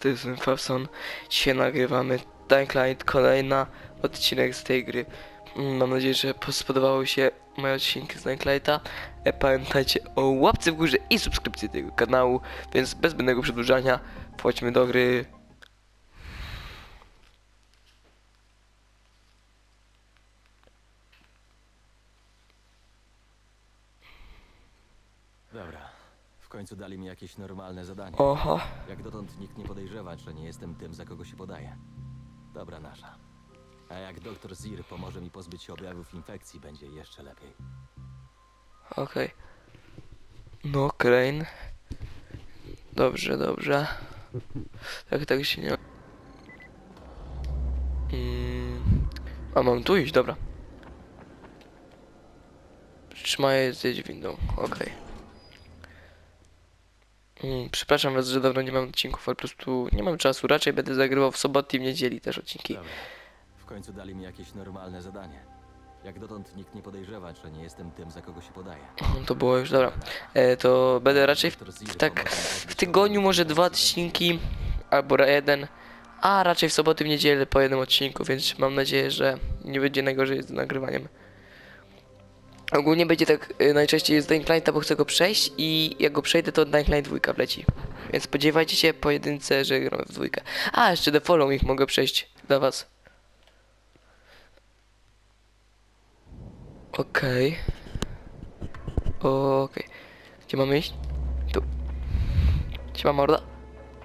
Tej strony Fawson. Dzisiaj nagrywamy Dying Light, kolejna odcinek z tej gry. Mm, Mam nadzieję, że spodobały się moje odcinki z Dying Lighta. E, Pamiętajcie o łapce w górze i subskrypcji tego kanału, więc bez zbędnego przedłużania wchodźmy do gry. Dobra. W końcu dali mi jakieś normalne zadanie. Oho, Jak dotąd nikt nie podejrzewa, że nie jestem tym, za kogo się podaję. Dobra nasza. A jak doktor Zir pomoże mi pozbyć się objawów infekcji, będzie jeszcze lepiej. okej. No, Crane. Dobrze, dobrze. Tak, tak się nie... Mm. A mam tu iść, dobra. Trzymaj zjedź windą, okej. Mm, przepraszam was, że dawno nie mam odcinków, ale po prostu nie mam czasu. Raczej będę zagrywał w soboty i w niedzieli też odcinki. Dobra. W końcu dali mi jakieś normalne zadanie. Jak dotąd nikt nie podejrzewa, że nie jestem tym, za kogo się podaję. Mhm, To było już, dobra. E, to będę raczej w, w tak w tygodniu może dwa odcinki, albo jeden, a raczej w soboty, w niedzielę po jednym odcinku, więc mam nadzieję, że nie będzie najgorzej z nagrywaniem. Ogólnie będzie tak y, najczęściej z Dying bo chcę go przejść i jak go przejdę, to Dying Light 2 wleci. Więc spodziewajcie się pojedynce, że gramy w dwójkę. A, jeszcze The Follow ich mogę przejść dla was. Okej. Okej. Gdzie mamy iść? Tu. Siema morda.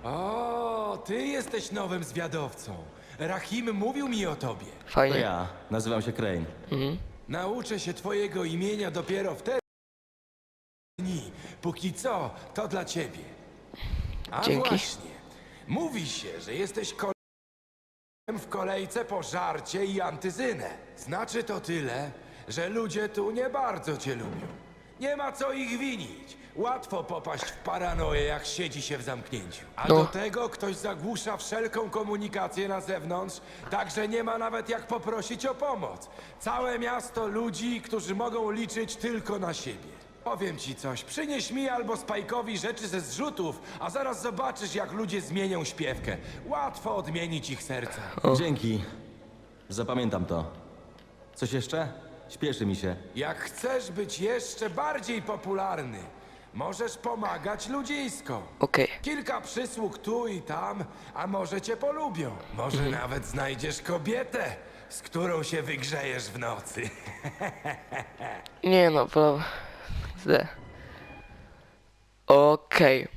O, ty jesteś nowym zwiadowcą. Rahim mówił mi o tobie. To Fajnie. ja. Nazywam się Crane. Mhm. Nauczę się twojego imienia dopiero wtedy. dni. Póki co, to dla ciebie. A Dzięki. właśnie. Mówi się, że jesteś kolejnym w kolejce po żarcie i antyzynę. Znaczy to tyle, że ludzie tu nie bardzo cię lubią. Nie ma co ich winić. Łatwo popaść w paranoję, jak siedzi się w zamknięciu. A No. do tego ktoś zagłusza wszelką komunikację na zewnątrz, także nie ma nawet jak poprosić o pomoc. Całe miasto ludzi, którzy mogą liczyć tylko na siebie. Powiem ci coś, przynieś mi albo Spajkowi rzeczy ze zrzutów, a zaraz zobaczysz, jak ludzie zmienią śpiewkę. Łatwo odmienić ich serca. Dzięki. Zapamiętam to. Coś jeszcze? Śpieszy mi się. Jak chcesz być jeszcze bardziej popularny, możesz pomagać ludzisko. Okej. Kilka przysług tu i tam, a może cię polubią. Może nawet znajdziesz kobietę, z którą się wygrzejesz w nocy. Nie no, pro... Zde. Okej.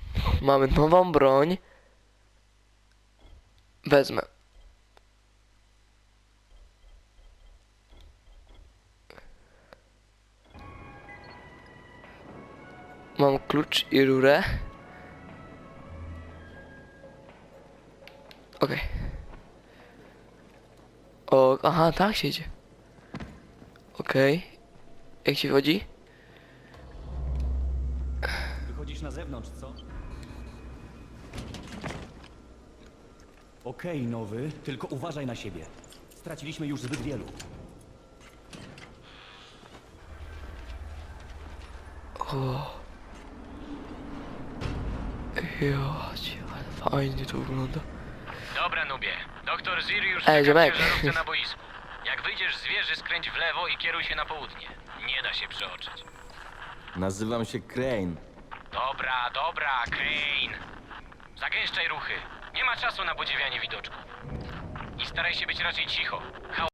Mamy nową broń. Wezmę. Mam klucz i rurę. Okej. O, aha, tak się idzie. Okej. Jak się wchodzi? Wychodzisz na zewnątrz, co? Okej, nowy, tylko uważaj na siebie. Straciliśmy już zbyt wielu. Jocie, ale fajnie to wygląda. Dobra, Nubie. Doktor Zir już Ej, czeka w ciężarówce na boisku. Jak wyjdziesz z wieży, skręć w lewo i kieruj się na południe. Nie da się przeoczyć. Nazywam się Crane. Dobra, dobra, Crane. Zagęszczaj ruchy. Nie ma czasu na podziwianie widoczku. I staraj się być raczej cicho. Hał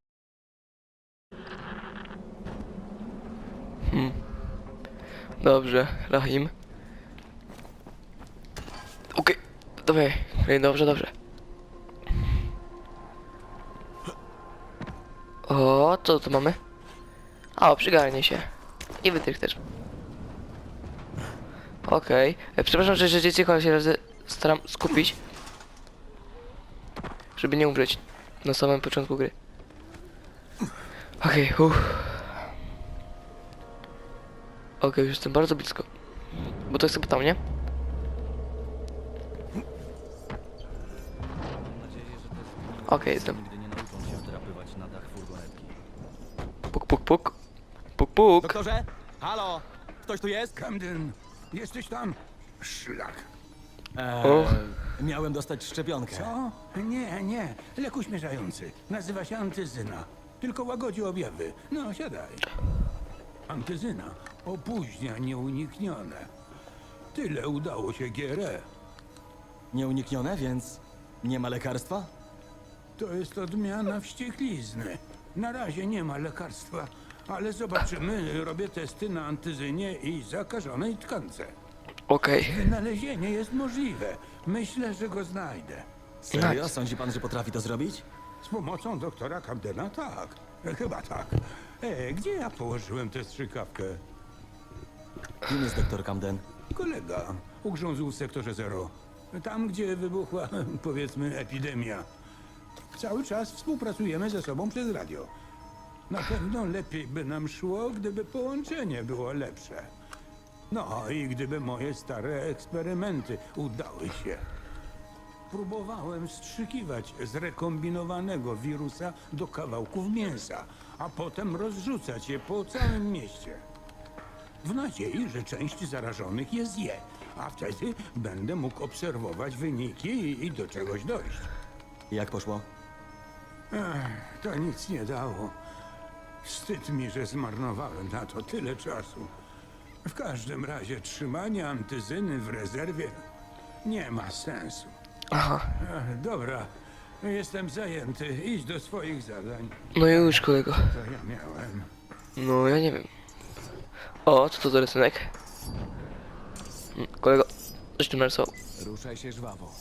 Dobrze, Rahim. Okej, dobra, okej, dobrze, dobrze. O, co tu mamy? A, przygarnie się. I wytrych też. Okej. E, Przepraszam, że że ale się razy staram skupić. Żeby nie umrzeć na samym początku gry. Okej, uff. Okej, już jestem bardzo blisko. Bo to jest chyba tam, nie? Okej, jestem. Nigdy nie nauczą się wdrapywać na dach furgonetki. Puk, puk, puk. Puk, puk. Doktorze? Halo? Ktoś tu jest? Camden, jesteś tam? Szlak. Eee, O. Miałem dostać szczepionkę. Co? Nie, nie. Lek uśmierzający. Nazywa się antyzyna. Tylko łagodzi objawy. No, siadaj. Antyzyna opóźnia nieuniknione. Tyle udało się GRE. Nieuniknione, więc nie ma lekarstwa? To jest odmiana wścieklizny. Na razie nie ma lekarstwa, ale zobaczymy. Robię testy na antyzynie i zakażonej tkance. Okej. Wynalezienie jest możliwe. Myślę, że go znajdę. Serio? Sądzi pan, że potrafi to zrobić? Z pomocą doktora Camdena tak. E, Chyba tak. E, gdzie ja położyłem tę strzykawkę? Kim jest doktor Camden? Kolega ugrzązł w sektorze zero. Tam, gdzie wybuchła, powiedzmy, epidemia. Cały czas współpracujemy ze sobą przez radio. Na pewno lepiej by nam szło, gdyby połączenie było lepsze. No i gdyby moje stare eksperymenty udały się. Próbowałem wstrzykiwać zrekombinowanego wirusa do kawałków mięsa, a potem rozrzucać je po całym mieście. W nadziei, że część zarażonych je zje, a wtedy będę mógł obserwować wyniki i do czegoś dojść. Jak poszło? To nic nie dało. Wstyd mi, że zmarnowałem na to tyle czasu. W każdym razie trzymanie antyzyny w rezerwie nie ma sensu. Aha. Ech, dobra, jestem zajęty. Idź do swoich zadań. No już, kolego. To ja miałem. No, ja nie wiem. O, co to za rysunek? Mm, Kolego, coś tu narysował. Ruszaj się żwawo.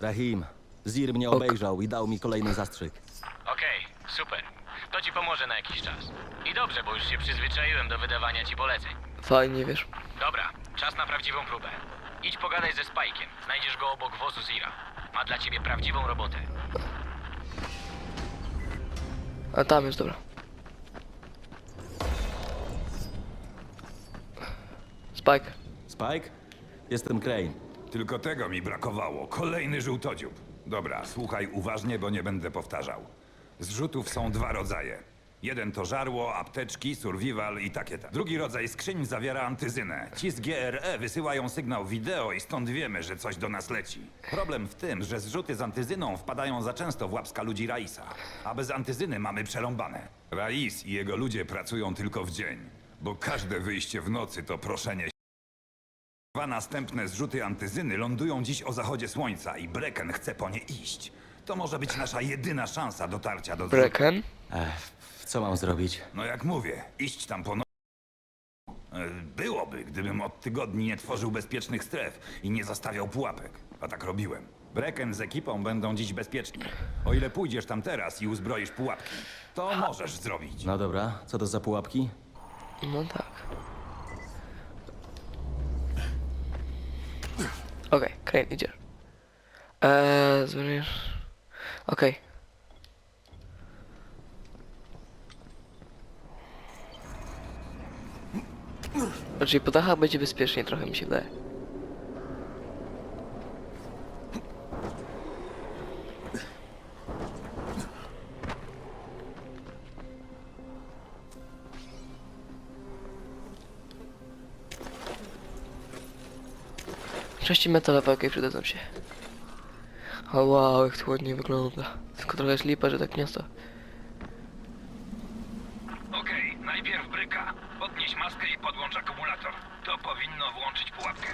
Rahim, Zir mnie Ok. obejrzał i dał mi kolejny zastrzyk. Okej, super. To ci pomoże na jakiś czas. I dobrze, bo już się przyzwyczaiłem do wydawania ci poleceń. Fajnie, wiesz. Dobra, czas na prawdziwą próbę. Idź pogadaj ze Spajkiem. Znajdziesz go obok wozu Zira. Ma dla ciebie prawdziwą robotę. A tam jest, dobra. Spike. Spike? Jestem Crane. Tylko tego mi brakowało. Kolejny żółtodziób. Dobra, słuchaj uważnie, bo nie będę powtarzał. Zrzutów są dwa rodzaje. Jeden to żarło, apteczki, survival i takie tam. Drugi rodzaj skrzyń zawiera antyzynę. Ci z GRE wysyłają sygnał wideo i stąd wiemy, że coś do nas leci. Problem w tym, że zrzuty z antyzyną wpadają za często w łapska ludzi Raisa. A bez antyzyny mamy przerąbane. Rais i jego ludzie pracują tylko w dzień. Bo każde wyjście w nocy to proszenie Dwa następne zrzuty antyzyny lądują dziś o zachodzie słońca i Brecken chce po nie iść. To może być nasza jedyna szansa dotarcia do. Brecken. Ech, co mam zrobić? No jak mówię, iść tam po no... E, Byłoby, gdybym od tygodni nie tworzył bezpiecznych stref i nie zastawiał pułapek. A tak robiłem. Brecken z ekipą będą dziś bezpieczni. O ile pójdziesz tam teraz i uzbroisz pułapki, to możesz zrobić. No dobra, co to za pułapki? No tak. Okej, Crane, idziesz. Eee, zmienisz. Okej. Czyli po dachach będzie bezpiecznie trochę mi się wydaje. Części metalowe, okej, przydadzą się. O wow, jak to ładnie wygląda. Tylko trochę jest lipa, że tak miasto. Okej, najpierw bryka. Podnieś maskę i podłącz akumulator. To powinno włączyć pułapkę.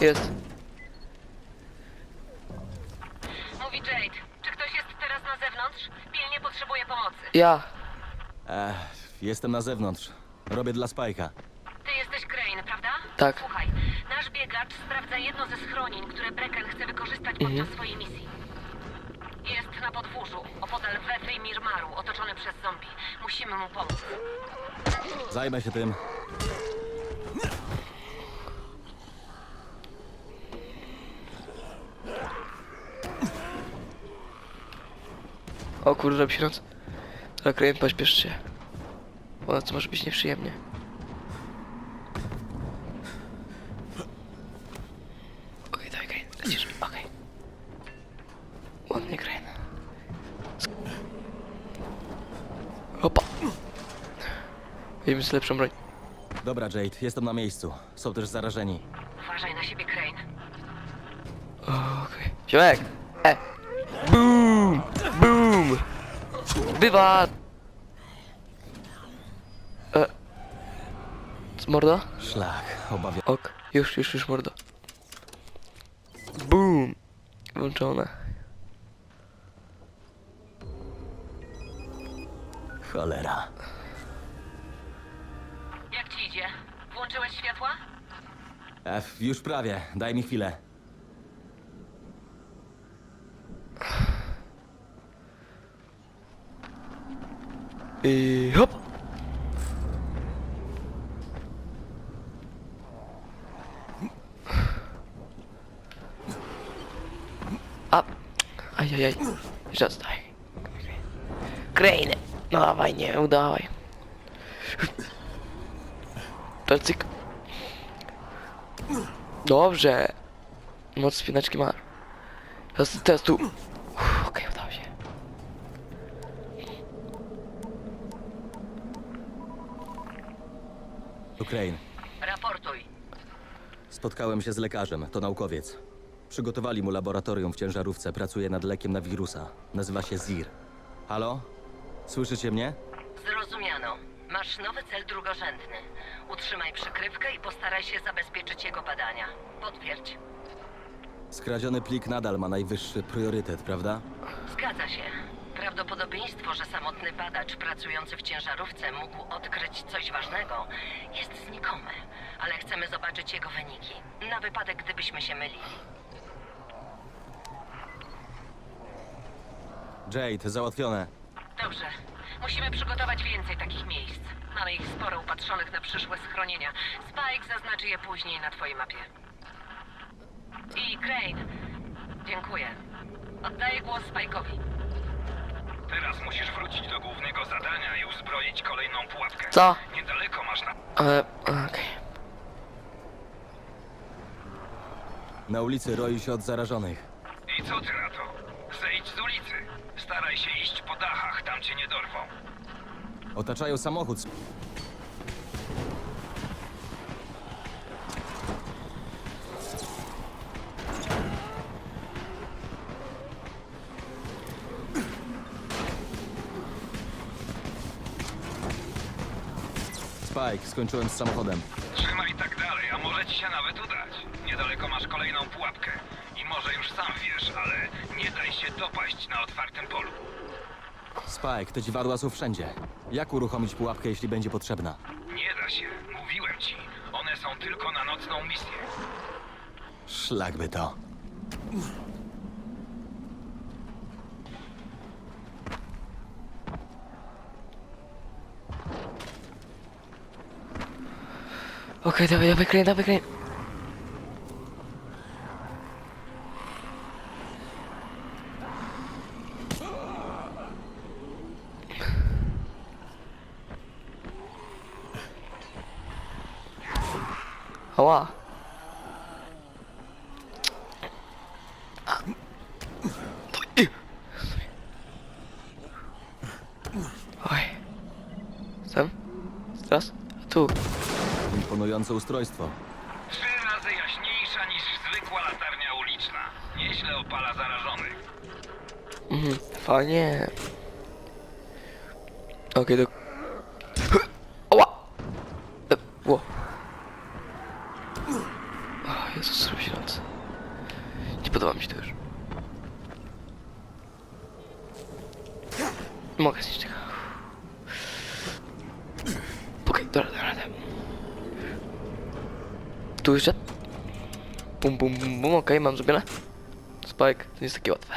Jest. Mówi Jade. Czy ktoś jest teraz na zewnątrz? Pilnie potrzebuję pomocy. Ja. Ech, jestem na zewnątrz. Robię dla Spike'a. Ty jesteś Crane, prawda? Tak. Słuchaj, nasz biegacz sprawdza jedno ze schronień, które Brecken chce wykorzystać podczas Mhm. swojej misji. Jest na podwórzu, opodal Wefy i Mirmaru, otoczony przez zombie. Musimy mu pomóc. Zajmę się tym. O kurde, robi się noc. Dobra, Crane, pośpiesz się. Bo noc może być nieprzyjemnie. Okej, dawaj Crane, lecisz. Okej. Ładnie Crane. Sk- Opa. Weźmy sobie lepszą broń. Dobra, Jade, jestem na miejscu. Są też zarażeni. Uważaj na siebie, Crane. Okej. Ziomek! E! Boom! Boom! Bywa! E. Co, mordo? Szlak, obawiam Ok. Już, już, już, mordo. Boom! Włączone. Cholera. F, już prawie. Daj mi chwilę. I hop! A! Ajajaj. Daj. Crane! No dawaj, nie, udawaj. Pelcyk. Dobrze. Moc spinaczki ma. Teraz, teraz tu. Uff, Okej, udało się. Crane. Raportuj. Spotkałem się z lekarzem, to naukowiec. Przygotowali mu laboratorium w ciężarówce, pracuje nad lekiem na wirusa. Nazywa się ZIR. Halo? Słyszycie mnie? Zrozumiano. Masz nowy cel drugorzędny. Utrzymaj przykrywkę i postaraj się zabezpieczyć jego badania. Potwierdź. Skradziony plik nadal ma najwyższy priorytet, prawda? Zgadza się. Prawdopodobieństwo, że samotny badacz pracujący w ciężarówce mógł odkryć coś ważnego, jest znikome, ale chcemy zobaczyć jego wyniki. Na wypadek, gdybyśmy się mylili. Jade, załatwione. Dobrze. Musimy przygotować więcej takich miejsc. Mamy ich sporo upatrzonych na przyszłe schronienia. Spike zaznaczy je później na twojej mapie. I Crane. Dziękuję. Oddaję głos Spike'owi. Teraz musisz wrócić do głównego zadania i uzbroić kolejną pułapkę. Co? Niedaleko masz na... Ale, okej. Na ulicy roi się od zarażonych. I co ty na to? Zejdź z ulicy. Staraj się iść po dachach, tam cię nie dorwą. Otaczają samochód. Spike, skończyłem z samochodem. Trzymaj tak dalej, a może ci się nawet udać. Niedaleko masz kolejną pułapkę. I może już sam wiesz, ale nie daj się dopaść na otwartym polu. Spike, te dziwadła są wszędzie. Jak uruchomić pułapkę, jeśli będzie potrzebna? Nie da się, mówiłem ci. One są tylko na nocną misję. Szlak by to. Okej, dawaj, dawaj, Crane, dawaj, Crane. Ała. Oj. Jestem? Teraz? Tu. Imponujące ustrojstwo. Trzy razy jaśniejsza niż zwykła latarnia uliczna. Nieźle opala zarażonych. Mhm, fajnie. Okej, do... Ała! E, Ło. O, Jezus, zrobi się noc. Nie podoba mi się to już. Mogę znieść tego. Okej, dobra, dobra, dobra. Tu jeszcze? Bum, bum, bum, okej, mam zrobione. Spike, to nie jest takie łatwe.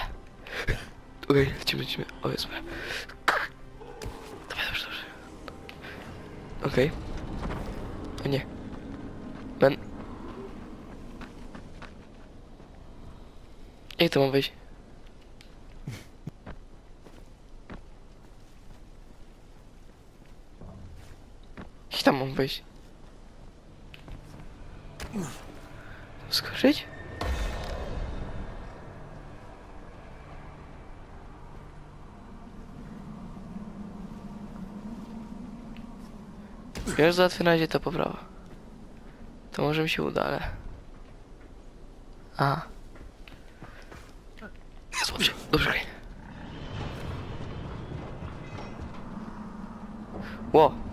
Okej, lecimy, lecimy. O Jezu. Dawaj, dobrze, dobrze. Okej. O nie. Ben. Jak to mam wejść? Jak tam mam wejść? Skoczyć? Już załatwię na razie ta poprawa. To może mi się uda, ale... A. Jest dobrze, dobrze. Crane. Ło.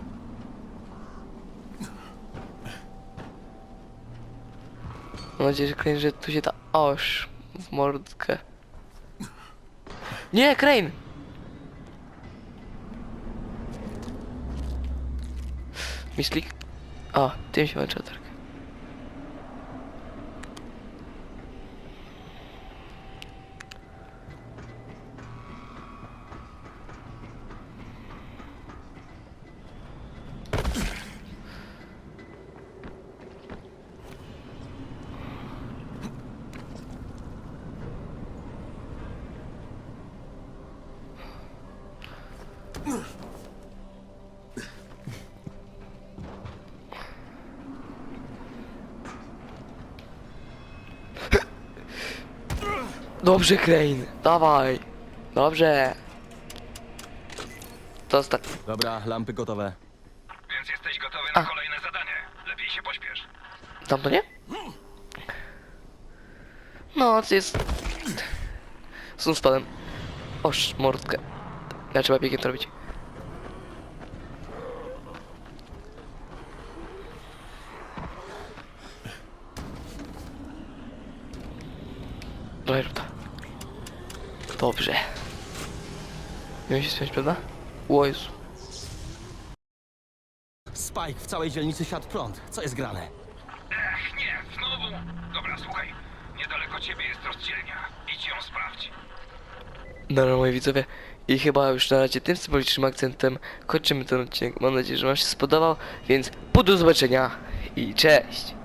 Mam nadzieję, że Crane, że tu się da... Oż, w mordkę. Nie, Crane! Myśli... O, tym się włącza latarka. Dobrze, Crane, dawaj. Dobrze. To ostatni. Dobra, lampy gotowe. Więc jesteś gotowy A. na kolejne zadanie. Lepiej się pośpiesz. Tam to nie? No, to jest... Z tym spadem. Oż, mordkę. Ja trzeba biegiem to robić. Dobra. Dobrze. Nie wiem się spiąć, prawda? O Jezu. Spike w całej dzielnicy siadł prąd. Co jest grane? Ech, nie, znowu. Dobra, słuchaj. Niedaleko ciebie jest rozdzielnia. Idź ją sprawdź. Dobra, moi widzowie, i chyba już na razie tym symbolicznym akcentem kończymy ten odcinek. Mam nadzieję, że Wam się spodobał, więc do zobaczenia i cześć!